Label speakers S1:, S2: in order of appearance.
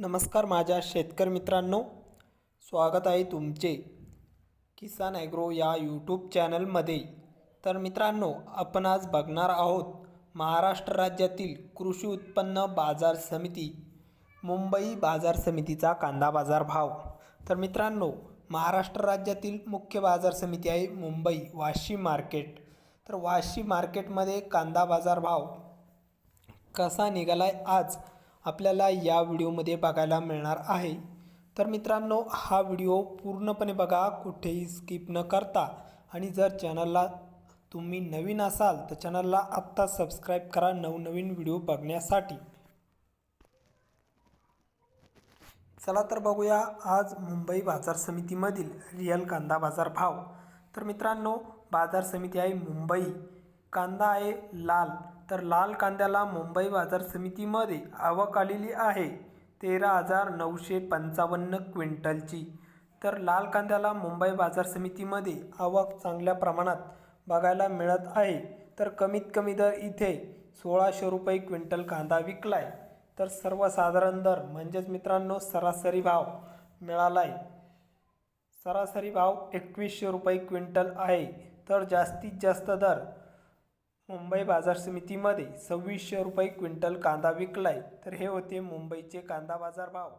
S1: नमस्कार माझ्या शेतकरी मित्रांनो. स्वागत आहे तुमचे किसान ॲग्रो या यूट्यूब चॅनलमध्ये. तर मित्रांनो आपण आज बघणार आहोत महाराष्ट्र राज्यातील कृषी उत्पन्न बाजार समिती मुंबई बाजार समितीचा कांदा बाजार भाव. तर मित्रांनो महाराष्ट्र राज्यातील मुख्य बाजार समिती आहे मुंबई वाशी मार्केट. तर वाशी मार्केटमध्ये कांदा बाजार भाव कसा निघालाय आज आपल्याला या व्हिडिओमध्ये बघायला मिळणार आहे. तर मित्रांनो हा व्हिडिओ पूर्णपणे बघा कुठेही स्किप न करता. आणि जर चॅनलला तुम्ही नवीन असाल तर चॅनलला आत्ता सबस्क्राईब करा नवनवीन व्हिडिओ बघण्यासाठी. चला तर बघूया आज मुंबई बाजार समितीमधील रिअल कांदा बाजार भाव. तर मित्रांनो बाजार समिती आहे मुंबई. कांदा आहे लाल. तर लाल कांद्याला मुंबई बाजार समितीमध्ये आवक आलेली आहे. तेरा हजार नऊशे पंचावन्न क्विंटलची. तर लाल कांद्याला मुंबई बाजार समितीमध्ये आवक चांगल्या प्रमाणात बघायला मिळत आहे. तर कमीत कमी दर इथे सोळाशे रुपये क्विंटल कांदा विकलाय. तर सर्वसाधारण दर म्हणजेच मित्रांनो सरासरी भाव मिळाला आहे सरासरी भाव एकवीसशे रुपये क्विंटल आहे. तर जास्तीत जास्त दर मुंबई बाजार समितीमध्ये सव्वीसशे रुपये क्विंटल कांदा विकलाय. तर हे होते मुंबईचे कांदा बाजार भाव.